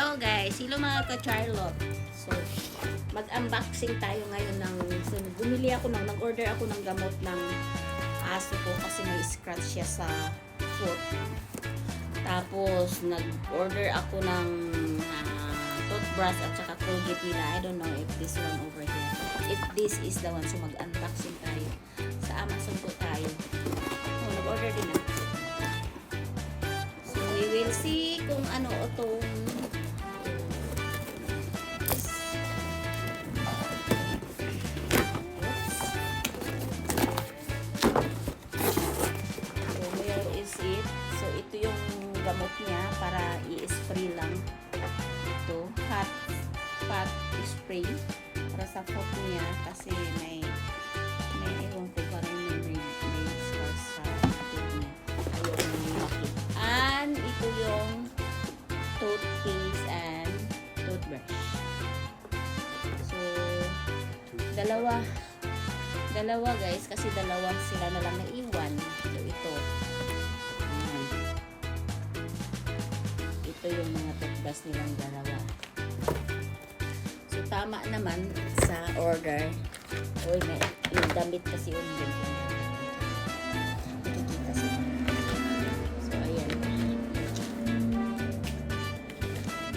Hello guys, hello mga ka-Charlotte. So, mag-unboxing tayo ngayon ng, so, bumili ako ng, nag-order ako ng gamot ng aso ko kasi may scratch siya sa foot. Tapos, nag-order ako ng ah, toothbrush at saka Colgate nila. I don't know if this one over here. If this is the one, so mag-unboxing tayo. Sa Amazon ko tayo. Oh, nag-order din ako. So, we will see kung ano itong gamot niya para i-spray lang. Ito, hot, hot spray para sa foot niya kasi may may ewan ko parang may, may, may scars sa foot niya. And ito yung toothpaste and toothbrush. So, dalawa dalawa guys kasi dalawa sila na lang naiwan so ito ito yung mga toothbrush nilang dalawa. So tama naman sa order. Uy, may yung damit kasi yun yun nakikita siya. So ayan.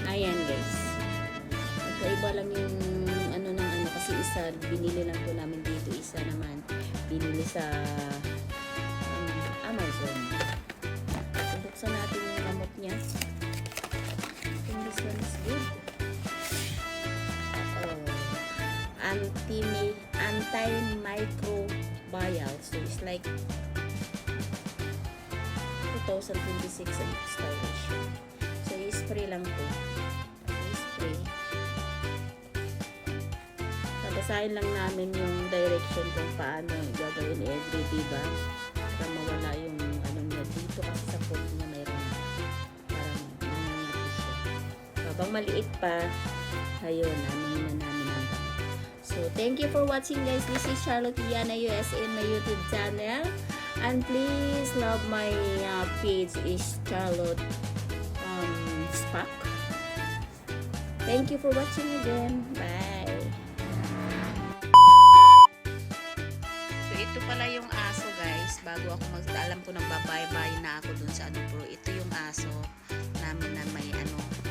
Ayan guys. Magkaiba lang yung ano ng ano kasi isa binili lang po namin dito. Isa naman binili sa um, Amazon. So, buksan natin yung gamot niya. Anti antimicrobial. So it's like 2026 ang expiration. So i-spray lang to. I-spray. Babasahin lang namin yung direction kung paano gagawin every, diba? Para mawala yung ano niya dito kasi sa foot niya mayroon parang nangangapi siya. Habang maliit pa, ayun, namin na namin So, thank you for watching guys. This is Charlotte Yana USA in my YouTube channel. And please love my uh, page is Charlotte um, Spak. Thank you for watching again. Bye. So, ito pala yung aso, guys. Bago ako mag alam ko nang babay-bye na ako dun sa ano, pero ito yung aso namin na may ano.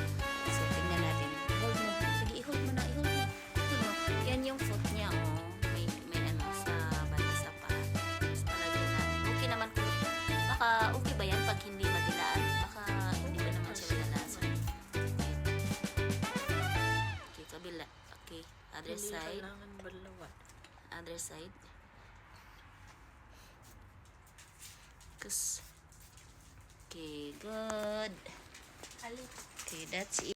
Other Hindi side. kailangan balawat. other side. Cause, okay, good. Okay, that's it.